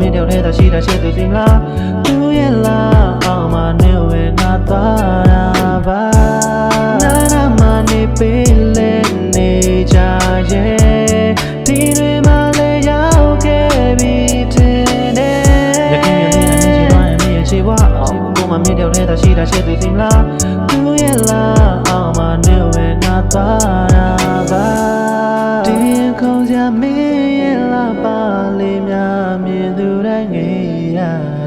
မင်းတို့လည်းသာရှိတာရှိသူစီမလားသူရဲ့လားအောင်မနေဝေနာသွားတာပါနာနာမနေပေး အောင်ကိုမှမင်းတယောက်တည်းသာရှိတာရှိသူစီမလားသူရဲ့လားအောင်မနေဝဲငါသွားတာပါဒီခုံးစရာမင်းရဲ့လားပါလေးများမြင်သူတိုင်းငေးရ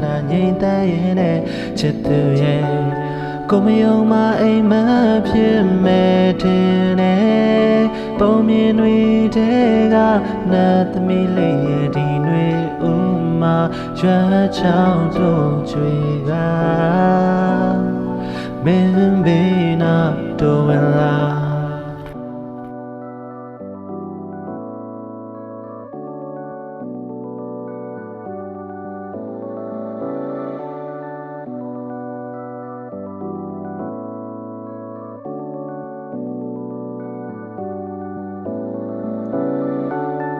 တာငြိမ်သက်ရင်နဲ့ချစ်သူရဲ့ကိုမယုံမအိမ်မဖြစ်မဲ့တင်တယ်ပုံမြင်တွေတဲကနတ်သမီးလေးရဲ့ဒီຫນွေ ဥမာရွှချောင်းတို့ချွေကမင်းဘေးနာ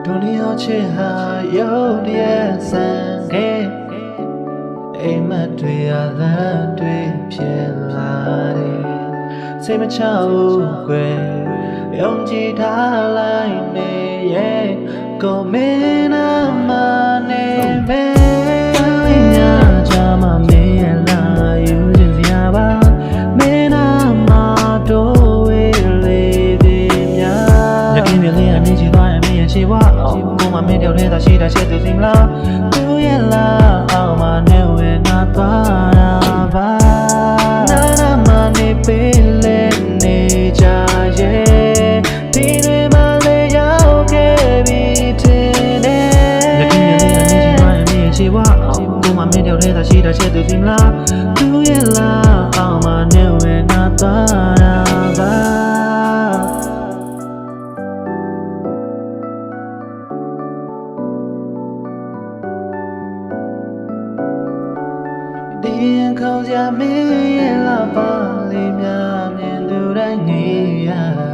ဒုနီယာချစ်ဟာရုပ်တရက်ဆန်ခဲ့အိမ်မက်တွေအလန်းတွေဖြစ်လာတယ်စိတ်မချဘူးကွယ်ယုံကြည်ထားလိုက်နေရဲ့ကိုမင်းနာမ ချီဝါအောင်ကိုမမင်းတယောက်တည်းသာရှိတာရှိသူစီမလားသူရဲ့လားအောင်မနဲ့ဝဲငါသွားတာပါနာနာမနေပေးလဲနေကြရဲ့ဒီတွေမှလည်းရောက်ခဲ့ပြီတင်တယ်ရခင်ပြလေးအနေချီသွားရင်မင်းရဲ့ချီဝါအောင်ကိုမမင်းတယောက်တည်းသာရှိတာရှိသူစီမလားသူရဲ့လားအောင်မနဲ့ဝဲငါသွား ဒီခေါင်းစရာမင်းရဲ့လာပါလေးများမြင်သူတိုင်းနေရတာ